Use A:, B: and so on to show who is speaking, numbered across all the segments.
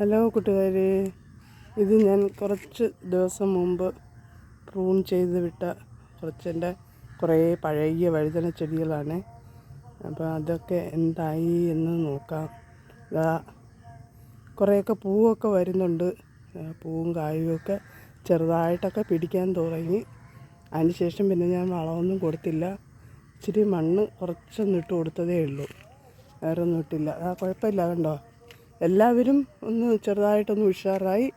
A: Hello കൂട്ടുകാരെ. ഇത് ഞാൻ കുറച്ച് ദിവസം മുമ്പ് പ്രൂൺ ചെയ്ത് വിട്ട കുറച്ചെന്റെ കുറേ പഴകിയ വഴുതന ചെടികളാണ്. അപ്പോൾ അതൊക്കെ എന്തായി എന്ന് നോക്കാം. ഇതാ കുറേയൊക്കെ പൂവൊക്കെ വരുന്നുണ്ട്. പൂവും കായും ഒക്കെ ചെറുതായിട്ടൊക്കെ പിടിക്കാൻ തുടങ്ങി. അതിന് ശേഷം പിന്നെ ഞാൻ വളമൊന്നും കൊടുത്തില്ല. ഇച്ചിരി മണ്ണ് കുറച്ചൊന്ന് ഇട്ട് കൊടുത്തതേ ഉള്ളൂ. വേറെ ഒന്നും ഇട്ടില്ല. ആ കുഴപ്പമില്ല കണ്ടോ? എല്ലാവരും ഒന്ന് ചെറുതായിട്ടൊന്ന് ഉഷാറായി.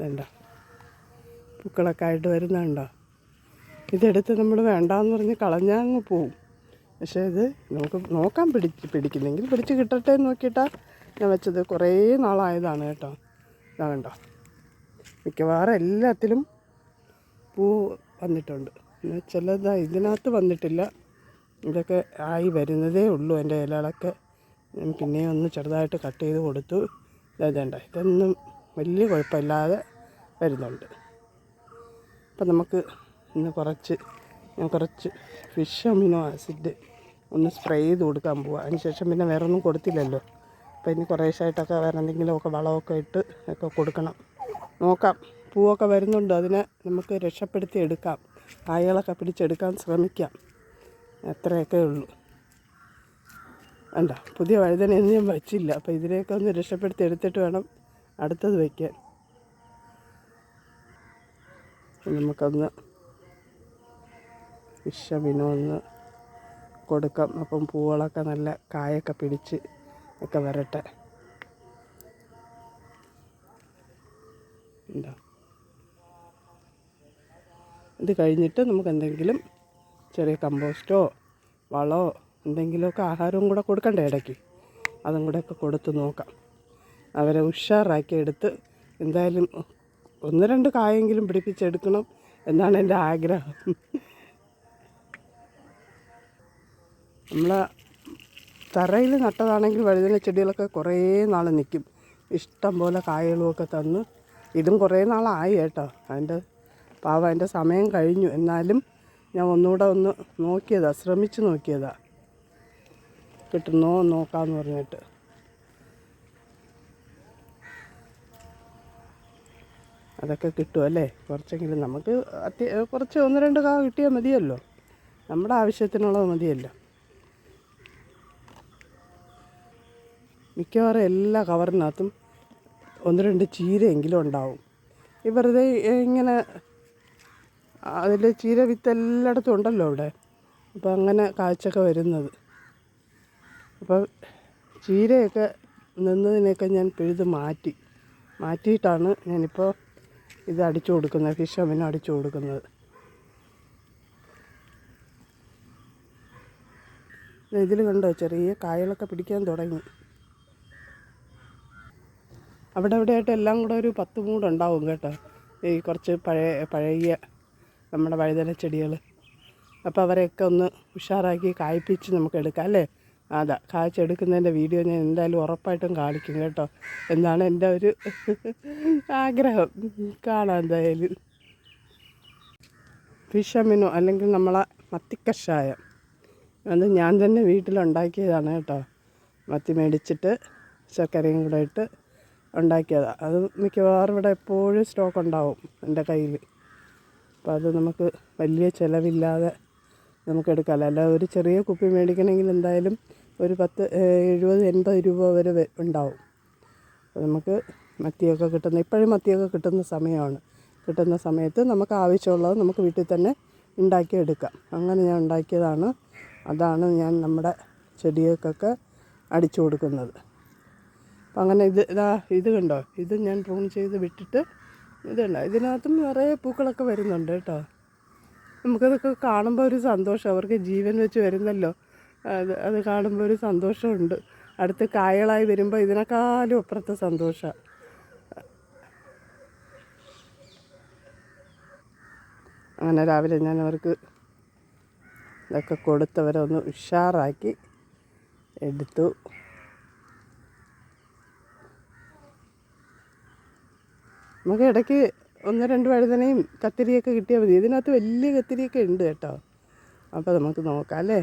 A: വേണ്ട. പൂക്കളൊക്കെ ആയിട്ട് വരുന്നുണ്ടോ ഇതെടുത്ത് നമ്മൾ വേണ്ടാന്ന് പറഞ്ഞ് കളഞ്ഞാൽ അങ്ങ് പോവും. പക്ഷേ ഇത് നമുക്ക് നോക്കാൻ പിടിച്ച് പിടിക്കുന്നെങ്കിൽ പിടിച്ച് കിട്ടട്ടെ എന്ന് നോക്കിയിട്ടാണ് ഞാൻ വെച്ചത്. കുറേ നാളായതാണ് കേട്ടോ. ഇതാ കണ്ടോ. മിക്കവാറും എല്ലാത്തിലും പൂ വന്നിട്ടുണ്ട്. ചിലത് ഇതിനകത്ത് വന്നിട്ടില്ല. ഇതൊക്കെ ആയി വരുന്നതേ ഉള്ളൂ എന്റെ ഇലകളൊക്കെ. ഞാൻ പിന്നെയും ഒന്ന് ചെറുതായിട്ട് കട്ട് ചെയ്ത് കൊടുത്തു. ഇതേണ്ട? ഇതൊന്നും വലിയ കുഴപ്പമില്ലാതെ വരുന്നുണ്ട്. അപ്പം നമുക്ക് ഇന്ന് കുറച്ച് ഞാൻ കുറച്ച് ഫിഷ് അമിനോ ആസിഡ് ഒന്ന് സ്പ്രേ ചെയ്ത് കൊടുക്കാൻ പോവാം. അതിന് ശേഷം പിന്നെ വേറെ ഒന്നും കൊടുത്തില്ലല്ലോ. അപ്പം ഇനി കുറേശ്ശായിട്ടൊക്കെ വേറെ എന്തെങ്കിലുമൊക്കെ വളമൊക്കെ ഇട്ട് ഒക്കെ കൊടുക്കണം. നോക്കാം. പൂവൊക്കെ വരുന്നുണ്ട്. അതിനെ നമുക്ക് രക്ഷപ്പെടുത്തി എടുക്കാം. കായകളൊക്കെ പിടിച്ചെടുക്കാൻ ശ്രമിക്കാം. അത്രയൊക്കെ ഉള്ളൂ. വേണ്ട പുതിയ വഴുതനയൊന്നും ഞാൻ വച്ചില്ല. അപ്പോൾ ഇതിനെയൊക്കെ ഒന്ന് രക്ഷപ്പെടുത്തി എടുത്തിട്ട് വേണം അടുത്തത് വയ്ക്കാൻ. നമുക്കൊന്ന് വിഷമിനൊന്ന് കൊടുക്കാം. അപ്പം പൂവുകളൊക്കെ നല്ല കായൊക്കെ പിടിച്ച് ഒക്കെ വരട്ടെ. ഇത് കഴിഞ്ഞിട്ട് നമുക്ക് എന്തെങ്കിലും ചെറിയ കമ്പോസ്റ്റോ വളമോ എന്തെങ്കിലുമൊക്കെ ആഹാരവും കൂടെ കൊടുക്കണ്ടേ ഇടയ്ക്ക്? അതും കൂടെ ഒക്കെ കൊടുത്ത് നോക്കാം. അവരെ ഉഷാറാക്കി എടുത്ത് എന്തായാലും ഒന്ന് രണ്ട് കായെങ്കിലും പിടിപ്പിച്ചെടുക്കണം എന്നാണ് എന്റെ ആഗ്രഹം. നമ്മൾ തറയിൽ നട്ടതാണെങ്കിൽ വഴുതന ചെടികളൊക്കെ കുറേ നാൾ നിൽക്കും. ഇഷ്ടം പോലെ കായകളുമൊക്കെ തന്ന് ഇതും കുറേ നാളായി കേട്ടോ. അതിന്റെ പാവം അതിന്റെ സമയം കഴിഞ്ഞു. എന്നാലും ഞാൻ ഒന്നുകൂടെ ഒന്ന് നോക്കിയതാണ് ശ്രമിച്ചു നോക്കിയതാ. കിട്ടുന്നോ നോക്കാമെന്ന് പറഞ്ഞിട്ട്. അതൊക്കെ കിട്ടും അല്ലേ? കുറച്ചെങ്കിലും നമുക്ക് അത്യ കുറച്ച് ഒന്ന് രണ്ട് കാ കിട്ടിയാൽ മതിയല്ലോ. നമ്മുടെ ആവശ്യത്തിനുള്ളത് മതിയല്ലോ. മിക്കവാറും എല്ലാ കവറിനകത്തും ഒന്ന് രണ്ട് ചീരയെങ്കിലും ഉണ്ടാവും. ഈ വെറുതെ ഇങ്ങനെ അതിൽ ചീര വിത്ത് എല്ലായിടത്തും ഉണ്ടല്ലോ ഇവിടെ അപ്പോൾ അങ്ങനെ കാഴ്ചയൊക്കെ വരുന്നത്. അപ്പോൾ ചീരയൊക്കെ നിന്നതിനെയൊക്കെ ഞാൻ പിഴുത് മാറ്റി. മാറ്റിയിട്ടാണ് ഞാനിപ്പോൾ ഇത് അടിച്ചു കൊടുക്കുന്നത് ഫിഷ് അമിന് അടിച്ചു കൊടുക്കുന്നത്. ഇതിൽ കണ്ടോ ചെറിയ കായകളൊക്കെ പിടിക്കാൻ തുടങ്ങി. അവിടെ ആയിട്ട് എല്ലാം കൂടെ ഒരു പത്ത് മൂടുണ്ടാവും കേട്ടോ. ഈ കുറച്ച് പഴയ പഴകിയ നമ്മുടെ വഴുതന ചെടികൾ. അപ്പോൾ അവരെയൊക്കെ ഒന്ന് ഉഷാറാക്കി കായ്പ്പിച്ച് നമുക്ക് എടുക്കാം അല്ലേ? അതാ കായ്ച്ചെടുക്കുന്നതിന്റെ വീഡിയോ ഞാൻ എന്തായാലും ഉറപ്പായിട്ടും കാണിക്കും കേട്ടോ. എന്നാണ് എന്റെ ഒരു ആഗ്രഹം. കാണാം എന്തായാലും. ഫിഷമിനോ അല്ലെങ്കിൽ നമ്മളെ മത്തിക്കഷായം. അത് ഞാൻ തന്നെ വീട്ടിലുണ്ടാക്കിയതാണ് കേട്ടോ. മത്തി മേടിച്ചിട്ട് ശർക്കരയും കൂടെ ഇട്ട് ഉണ്ടാക്കിയതാണ് അത് മിക്കവാറും ഇവിടെ എപ്പോഴും സ്റ്റോക്ക് ഉണ്ടാവും എന്റെ കയ്യിൽ. അപ്പോൾ അത് നമുക്ക് വലിയ ചിലവില്ലാതെ നമുക്ക് എടുക്കാമല്ലോ അല്ല ഒരു ചെറിയ കുപ്പി മേടിക്കണമെങ്കിൽ എന്തായാലും ഒരു പത്ത് എഴുപത് എൺപത് രൂപ വരെ ഉണ്ടാവും. നമുക്ക് മത്തിയൊക്കെ കിട്ടുന്ന ഇപ്പോഴും മത്തിയൊക്കെ കിട്ടുന്ന സമയമാണ്. കിട്ടുന്ന സമയത്ത് നമുക്ക് ആവശ്യമുള്ളത് നമുക്ക് വീട്ടിൽ തന്നെ ഉണ്ടാക്കിയെടുക്കാം അങ്ങനെ ഞാൻ ഉണ്ടാക്കിയതാണ്. അതാണ് ഞാൻ നമ്മുടെ ചെടികൾക്കൊക്കെ അടിച്ചു കൊടുക്കുന്നത്. അപ്പം അങ്ങനെ ഇത് ഇതാ ഇത് കണ്ടോ? ഇത് ഞാൻ പ്രൂൺ ചെയ്ത് വിട്ടിട്ട് ഇതുണ്ട്. ഇതിനകത്തും നിറയെ പൂക്കളൊക്കെ വരുന്നുണ്ട് കേട്ടോ. നമുക്കതൊക്കെ കാണുമ്പോൾ ഒരു സന്തോഷം. അവർക്ക് ജീവൻ വെച്ച് വരുന്നല്ലോ. അത് അത് കാണുമ്പോൾ ഒരു സന്തോഷമുണ്ട്. അടുത്ത് കായകളായി വരുമ്പോൾ ഇതിനേക്കാളും അപ്പുറത്തെ സന്തോഷമാണ് അങ്ങനെ രാവിലെ ഞാൻ അവർക്ക് ഇതൊക്കെ കൊടുത്തവരെ ഒന്ന് ഉഷാറാക്കി എടുത്തു. നമുക്ക് ഇടയ്ക്ക് ഒന്ന് രണ്ട് വഴുതനയും കത്തിരിയൊക്കെ കിട്ടിയാൽ മതി. ഇതിനകത്ത് വലിയ കത്തിരിയൊക്കെ ഉണ്ട് കേട്ടോ. അപ്പോൾ നമുക്ക് നോക്കാം അല്ലേ?